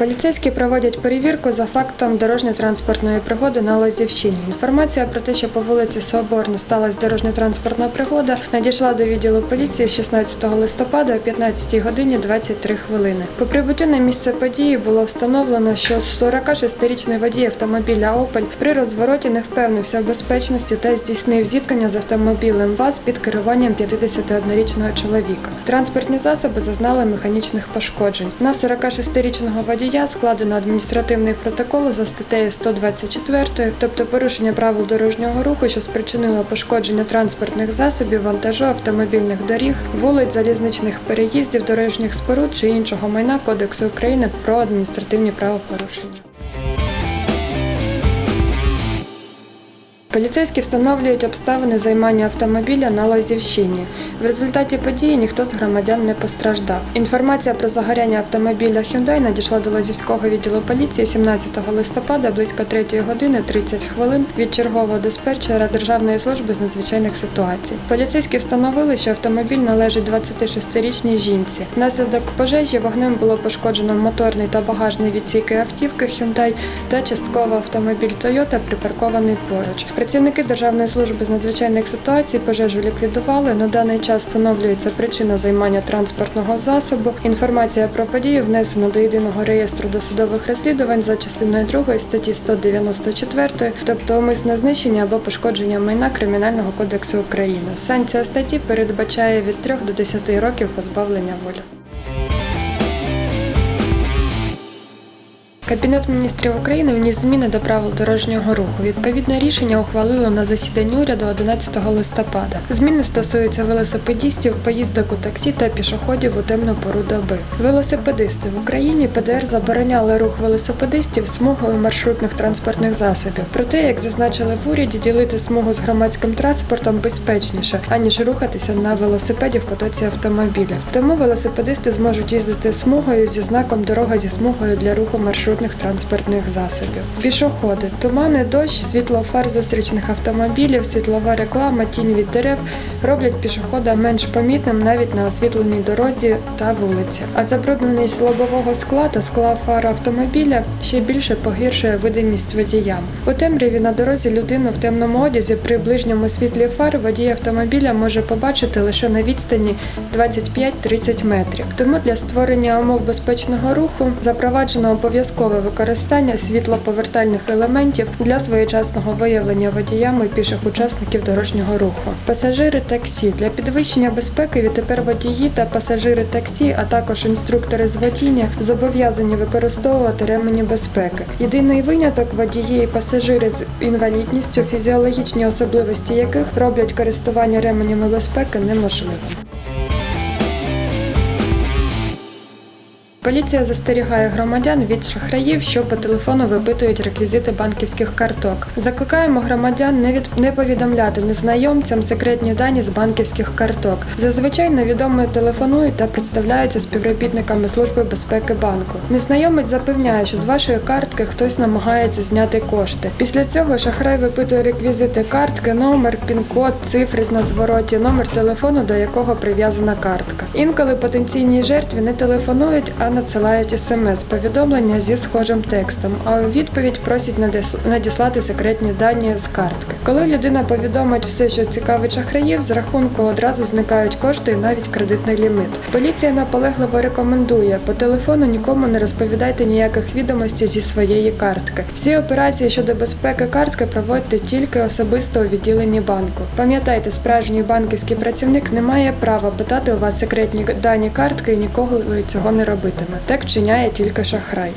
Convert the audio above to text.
Поліцейські проводять перевірку за фактом дорожньо-транспортної пригоди на Лозівщині. Інформація про те, що по вулиці Соборна сталася дорожньо-транспортна пригода, надійшла до відділу поліції 16 листопада о 15 годині 23 хвилини. По прибуттю на місце події було встановлено, що 46-річний водій автомобіля Опель при розвороті не впевнився в безпечності та здійснив зіткнення з автомобілем ВАЗ під керуванням 51-річного чоловіка. Транспортні засоби зазнали механічних пошкоджень. На 46-річного водія складено адміністративний протокол за статтею 124, тобто порушення правил дорожнього руху, що спричинило пошкодження транспортних засобів, вантажу, автомобільних доріг, вулиць, залізничних переїздів, дорожніх споруд чи іншого майна Кодексу України про адміністративні правопорушення. Поліцейські встановлюють обставини займання автомобіля на Лозівщині. В результаті події ніхто з громадян не постраждав. Інформація про загоряння автомобіля Hyundai надійшла до Лозівського відділу поліції 17 листопада близько 3 години 30 хвилин від чергового диспетчера Державної служби з надзвичайних ситуацій. Поліцейські встановили, що автомобіль належить 26-річній жінці. Внаслідок пожежі вогнем було пошкоджено моторний та багажний відсіки автівки Hyundai та частково автомобіль Toyota припаркований поруч. Працівники Державної служби з надзвичайних ситуацій пожежу ліквідували. На даний час встановлюється причина займання транспортного засобу. Інформація про подію внесена до єдиного реєстру досудових розслідувань за частиною 2 статті 194, тобто умисне знищення або пошкодження майна Кримінального кодексу України. Санкція статті передбачає від 3 до 10 років позбавлення волі. Кабінет міністрів України вніс зміни до правил дорожнього руху. Відповідне рішення ухвалили на засіданні уряду 11 листопада. Зміни стосуються велосипедістів, поїздок у таксі та пішоходів у темну пору доби. Велосипедисти в Україні ПДР забороняли рух велосипедистів смугою маршрутних транспортних засобів. Проте, як зазначили в уряді, ділити смугу з громадським транспортом безпечніше, аніж рухатися на велосипеді в потоці автомобілів. Тому велосипедисти зможуть їздити смугою зі знаком дорога зі смугою для руху маршрутних транспортних засобів. Пішоходи, тумани, дощ, світло фар зустрічних автомобілів, світлова реклама, тінь від дерев роблять пішохода менш помітним навіть на освітленій дорозі та вулиці. А забрудненість лобового скла та скла фар автомобіля ще більше погіршує видимість водіям. У темряві на дорозі людину в темному одязі при ближньому світлі фар водій автомобіля може побачити лише на відстані 25-30 метрів. Тому для створення умов безпечного руху запроваджено обов'язкове використання світлоповертальних елементів для своєчасного виявлення водіями піших учасників дорожнього руху. Пасажири таксі для підвищення безпеки відтепер водії та пасажири таксі, а також інструктори з водіння зобов'язані використовувати ремені безпеки. Єдиний виняток водії і пасажири з інвалідністю, фізіологічні особливості яких роблять користування ременями безпеки неможливим. Поліція застерігає громадян від шахраїв, що по телефону випитують реквізити банківських карток. Закликаємо громадян не від не повідомляти незнайомцям секретні дані з банківських карток. Зазвичай невідомі телефонують та представляються співробітниками служби безпеки банку. Незнайомець запевняє, що з вашої картки хтось намагається зняти кошти. Після цього шахрай випитує реквізити картки, номер, пін-код, цифри на звороті, номер телефону, до якого прив'язана картка. Інколи потенційній жертві не телефонують, а надсилають смс-повідомлення зі схожим текстом, а у відповідь просять надіслати секретні дані з картки. Коли людина повідомить все, що цікавить шахраїв, з рахунку одразу зникають кошти і навіть кредитний ліміт. Поліція наполегливо рекомендує по телефону нікому не розповідайте ніяких відомостей зі своєї картки. Всі операції щодо безпеки картки проводьте тільки особисто у відділенні банку. Пам'ятайте, справжній банківський працівник не має права питати у вас секретні дані картки і ніколи цього не робитиме. Так вчиняє тільки шахрай.